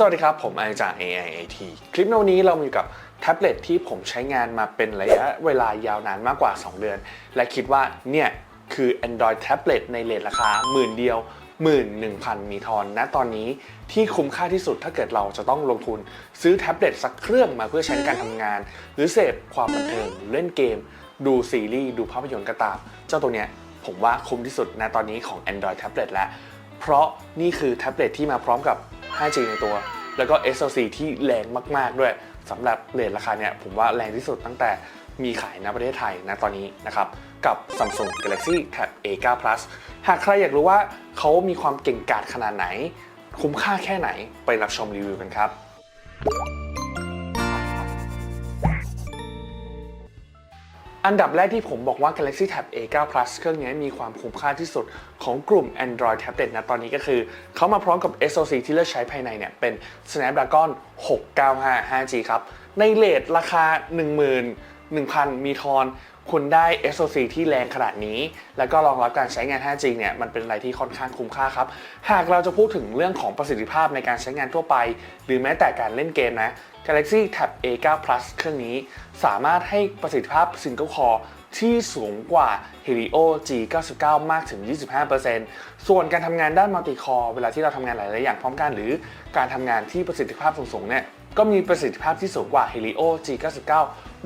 สวัสดีครับ ผมไอจาก AIAT คลิปในวันนี้เรามีอยู่กับแท็บเล็ตที่ผมใช้งานมาเป็นระยะเวลายาวนานมากกว่า 2 เดือน และคิดว่าเนี่ยคือ Android แท็บเล็ตในเลทราคาหมื่นเดียว 11,000 มีทอนณตอนนี้ที่คุ้มค่าที่สุดถ้าเกิดเราจะต้องลงทุน ซื้อแท็บเล็ตสักเครื่องมาเพื่อใช้ในการทำงาน หรือเสพความบันเทิงเล่นเกม ดูซีรีส์ดูภาพยนตร์ก็ตาม เจ้าตัวเนี้ยผมว่าคุ้มที่สุดณตอนนี้ของ Android แท็บเล็ตแล้วเพราะนี่คือแท็บเล็ตที่มาพร้อมกับ 5G ในตัว แล้วก็ SoC ที่แรงมากๆด้วยสำหรับเลทราคาเนี่ยผมว่าแรงที่สุดตั้งแต่มีขายในประเทศไทยนะตอนนี้นะครับ กับ Samsung Galaxy Tab A9 Plus หากใครอยากรู้ว่าเขามีความเก่งกาจขนาดไหน คุ้มค่าแค่ไหนไปรับชมรีวิวกันครับ อันดับแรกที่ผมบอกว่า Galaxy Tab A9 Plus เครื่องนี้มีความคุ้มค่าที่สุดของกลุ่ม Android Tablet นะตอนนี้ก็คือเขามาพร้อมกับ SoC ที่เลือกใช้ภายในเนี่ยเป็น Snapdragon 695 5G ครับ ในเลทราคา11,000 มีทอน คุณได้ SoC ที่แรงขนาดนี้ แล้วก็รองรับการใช้งาน 5G เนี่ยมันเป็นอะไรที่ค่อนข้างคุ้มค่าครับ หากเราจะพูดถึงเรื่องของประสิทธิภาพในการใช้งานทั่วไป หรือแม้แต่การเล่นเกมนะ Galaxy Tab A9 Plus เครื่องนี้ สามารถให้ประสิทธิภาพ Single Core ที่สูงกว่า Helio G99 มากถึง 25%ส่วนการทำงานด้าน Multi Core เวลาที่เราทำงานหลาย ๆ อย่างพร้อมกันหรือการทำงานที่ประสิทธิภาพสูง ๆ เนี่ยก็มีประสิทธิภาพที่สูงกว่า Helio G99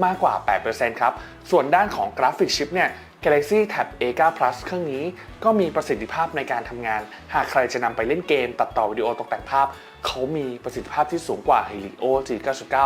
มากกว่า 8%ครับ ส่วนด้านของกราฟิกชิปเนี่ย Galaxy Tab A9 Plus เครื่องนี้ก็มีประสิทธิภาพในการทำงาน หากใครจะนำไปเล่นเกม ตัดต่อวิดีโอตกแต่งภาพ เขามีประสิทธิภาพที่สูงกว่า Helio G99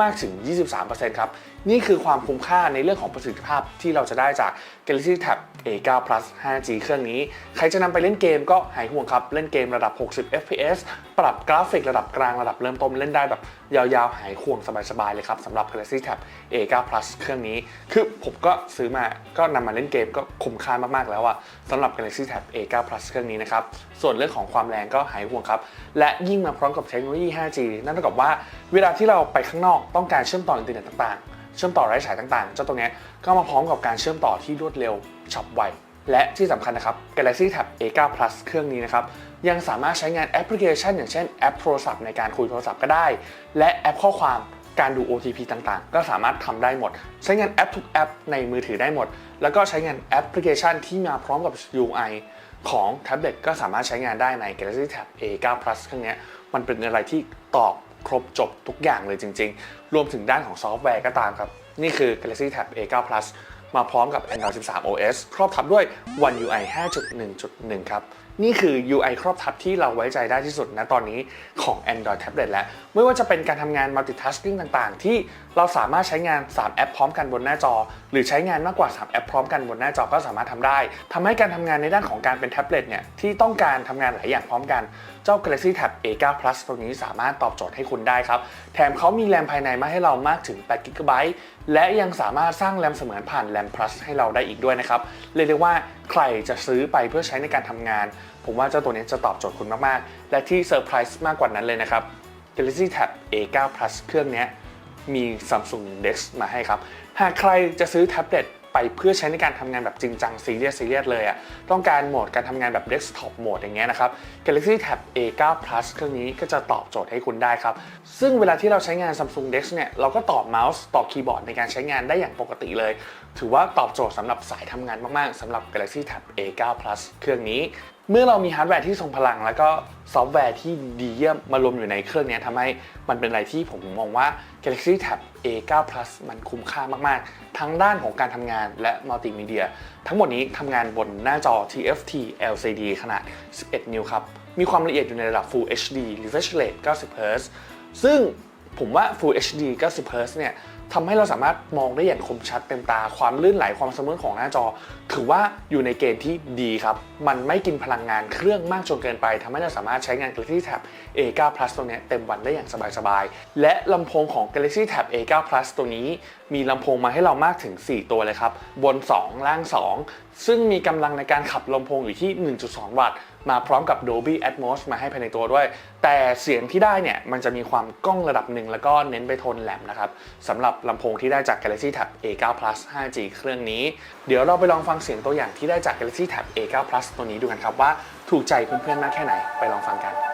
มากถึง 23%ครับ นี่คือความคุ้มค่าในเรื่องของประสิทธิภาพที่เราจะได้จาก Galaxy Tab A9 Plus 5G เครื่องนี้ ใครจะนำไปเล่นเกมก็หายห่วงครับ เล่นเกมระดับ 60 FPS ปรับกราฟิกระดับกลางระดับเริ่มต้นเล่นได้แบบยาวๆ หายห่วงสบายๆ เลยครับสำหรับ Galaxy Tab A9 Plus เครื่องนี้ คือผมก็ซื้อมาก็นำมาเล่นเกมก็คุ้มค่ามากๆแล้วอะสำหรับ Galaxy Tab A9 Plus เครื่องนี้นะครับ ส่วนเรื่องของความแรงก็หายห่วงครับ และยิ่งมาพร้อมกับเทคโนโลยี 5G นั่นเท่ากับว่าเวลาที่เราไปข้างนอกต้องการเชื่อมต่ออินเทอร์เน็ตต่างๆ เชื่อมต่อไร้สายต่างๆ เจ้าตัวนี้ก็มาพร้อมกับการเชื่อมต่อที่รวดเร็วฉับไว และที่สำคัญนะครับ Galaxy Tab A9 Plus เครื่องนี้นะครับยังสามารถใช้งานแอปพลิเคชัน อย่างเช่นแอปโทรศัพท์ในการคุยโทรศัพท์ก็ได้ และแอปข้อความการดู OTP ต่างๆ ก็สามารถทำได้หมด ใช้งานแอปทุกแอปในมือถือได้หมด แล้วก็ใช้งานแอปพลิเคชันที่มาพร้อมกับ UI ของแท็บเล็ตก็สามารถใช้งานได้ใน Galaxy Tab A9 Plus เครื่องนี้มันเป็นอะไรที่ตอบ ครบจบทุกอย่างเลยจริง ๆ รวมถึงด้านของซอฟต์แวร์ก็ตามครับ นี่คือ Galaxy Tab A9 Plus มาพร้อมกับ Android 13 OS ครอบทับด้วย One UI 5.1.1 ครับ นี่คือ UI ครอบทับที่เราไว้ใจได้ที่สุดนะตอนนี้ของ Android Tablet แล้ว ไม่ว่าจะเป็นการทำงาน multitasking ต่างๆ ที่เราสามารถใช้งาน 3 แอปพร้อมกันบนหน้าจอ หรือใช้งานมากกว่า 3 แอปพร้อมกันบนหน้าจอก็สามารถทำได้ทำให้การทำงานในด้านของการเป็นแท็บเล็ตเนี่ยที่ต้องการทำงานหลายอย่างพร้อมกันเจ้า Galaxy Tab A9 Plus ตรงนี้สามารถตอบโจทย์ให้คุณได้ครับ แถมเขามีแรมภายในมาให้เรามากถึง8 g b และยังสามารถสร้างแรมเสมือนผ่านแรม Plus ให้เราได้อีกด้วยนะครับ เรียกได้ว่าใครจะซื้อไปเพื่อใช้ในการทำงาน ผมว่าเจ้าตัวนี้จะตอบโจทย์คุณมากๆ และที่เซอร์ไพรส์มากกว่านั้นเลยนะครับ Galaxy Tab A9 Plus เครื่องนี้มี Samsung Dex มาให้ครับ หากใครจะซื้อแท็บเล็ต ไปเพื่อใช้ในการทำงานแบบจริงจังซีเรียสซีเรียสเลยอะต้องการโหมดการทำงานแบบเดสก์ท็อปโหมดอย่างเงี้ยนะครับ Galaxy Tab A9 Plus เครื่องนี้ก็จะตอบโจทย์ให้คุณได้ครับ ซึ่งเวลาที่เราใช้งาน Samsung Dex เนี่ยเราก็ต่อเมาส์ต่อคีย์บอร์ดในการใช้งานได้อย่างปกติเลย ถือว่าตอบโจทย์สำหรับสายทำงานมากๆสำหรับ Galaxy Tab A9 Plus เครื่องนี้ เมื่อเรามีฮาร์ดแวร์ที่ทรงพลัง แล้วก็ซอฟต์แวร์ที่ดีเยี่ยมมารวมอยู่ในเครื่องนี้ทำให้มันเป็นอะไรที่ผมมองว่า Galaxy Tab A9 Plus มันคุ้มค่ามาก ๆ ทั้งด้านของการทำงานและมัลติมีเดีย ทั้งหมดนี้ทำงานบนหน้าจอ TFT LCD ขนาด 11 นิ้วครับ มีความละเอียดอยู่ในระดับ Full HD refresh rate 90 Hz ซึ่งผมว่า Full HD 90 Hz เนี่ย ทำให้เราสามารถมองได้อย่างคมชัดเต็มตา ความลื่นไหลความสมูทของหน้าจอ ถือว่าอยู่ในเกณฑ์ที่ดีครับ มันไม่กินพลังงานเครื่องมากจนเกินไปทำให้เราสามารถใช้งาน Galaxy Tab A9 Plus ตัวนี้เต็มวันได้อย่างสบายๆ และลำโพงของ Galaxy Tab A9 Plus ตัวนี้ มีลำโพงมาให้เรามากถึง 4 ตัวเลยครับ บน 2 ล่าง 2 ซึ่งมีกำลังในการขับลำโพงอยู่ที่ 1.2 วัตต์ มาพร้อมกับ Dolby Atmos มาให้ภายในตัวด้วย แต่เสียงที่ได้เนี่ย มันจะมีความก้องระดับหนึ่งแล้วก็เน้นไปโทนแหลมนะครับสำหรับลำโพงที่ได้จาก Galaxy Tab A9 Plus 5G เครื่องนี้ เดี๋ยวเราไปลองฟังเสียงตัวอย่างที่ได้จาก Galaxy Tab A9 Plus ตัวนี้ดูกันครับว่าถูกใจเพื่อนๆมากแค่ไหนไปลองฟังกัน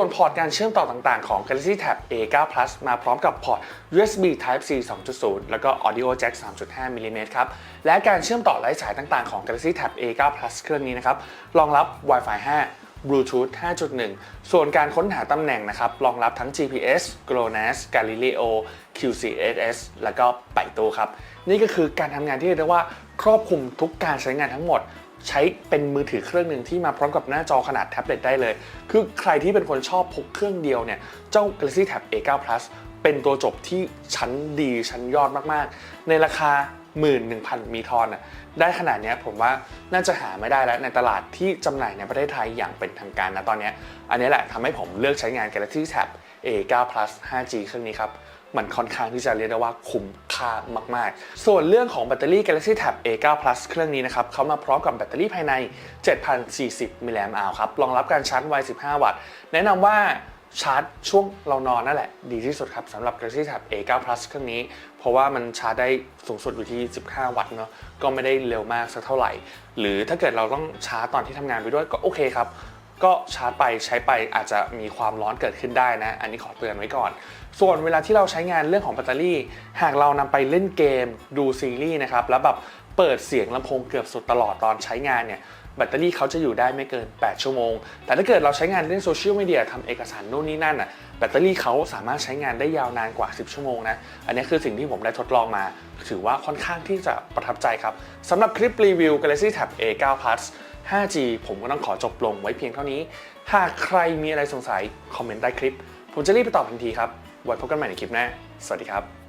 ส่วนพอร์ตการเชื่อมต่อต่างๆ ของ Galaxy Tab A9 Plus มาพร้อมกับพอร์ต USB Type C 2.0 แล้วก็ Audio Jack 3.5มิลลิเมตรครับ และการเชื่อมต่อไร้สายต่างๆ ของ Galaxy Tab A9 Plus เครื่องนี้นะครับ รองรับ Wi-Fi 5 Bluetooth 5.1 ส่วนการค้นหาตำแหน่งนะครับ รองรับทั้ง GPS GLONASS Galileo QCSS แล้วก็ไปตูครับ นี่ก็คือการทำงานที่เรียกได้ว่าครอบคลุมทุกการใช้งานทั้งหมด ใช้เป็นมือถือเครื่องหนึ่งที่มาพร้อมกับหน้าจอขนาดแท็บเล็ตได้เลย คือใครที่เป็นคนชอบพกเครื่องเดียวเนี่ย เจ้า Galaxy Tab A9 Plus เป็นตัวจบที่ชั้นดีชั้นยอดมากๆ ในราคา 11,000 มีทอนน่ะได้ขนาดเนี้ยผมว่าน่าจะหาไม่ได้แล้วในตลาดที่จำหน่ายในประเทศไทยอย่างเป็นทางการนะตอนนี้ อันนี้แหละทำให้ผมเลือกใช้งาน Galaxy Tab A9 Plus 5G เครื่องนี้ครับ มันค่อนข้างที่จะเรียกได้ว่าคุ้มค่ามากๆ ส่วนเรื่องของแบตเตอรี่ Galaxy Tab A9 Plus เครื่องนี้นะครับเขามาพร้อมกับแบตเตอรี่ภายใน 7,040มิลลิแอมป์ครับรองรับการชาร์จไว 15 วัตต์ แนะนำว่าชาร์จช่วงเรานอนนั่นแหละ ดีที่สุดครับสำหรับ Galaxy Tab A9 Plus เครื่องนี้ เพราะว่ามันชาร์จได้สูงสุดอยู่ที่ 15 วัตต์เนาะก็ไม่ได้เร็วมากสักเท่าไหร่ หรือถ้าเกิดเราต้องชาร์จตอนที่ทำงานไปด้วยก็โอเคครับ ก็ชาร์จไปใช้ไปอาจจะมีความร้อนเกิดขึ้นได้นะ อันนี้ขอเตือนไว้ก่อน ส่วนเวลาที่เราใช้งานเรื่องของแบตเตอรี่ หากเรานำไปเล่นเกมดูซีรีส์นะครับแล้วแบบเปิดเสียงลำโพงเกือบสุดตลอดตอนใช้งานเนี่ยแบตเตอรี่เขาจะอยู่ได้ไม่เกิน 8 ชั่วโมง แต่ถ้าเกิดเราใช้งานเล่นโซเชียลมีเดียทำเอกสารนู่นนี่นั่นอะ แบตเตอรี่เขาสามารถใช้งานได้ยาวนานกว่า 10 ชั่วโมงนะ อันนี้คือสิ่งที่ผมได้ทดลองมา ถือว่าค่อนข้างที่จะประทับใจครับ สำหรับคลิปรีวิว Galaxy Tab A9 Plus 5G ผมก็ต้องขอจบลงไว้เพียงเท่านี้ หากใครมีอะไรสงสัย คอมเมนต์ใต้คลิป ผมจะรีบไปตอบทันทีครับ ไว้พบกันใหม่ในคลิปหน้า สวัสดีครับ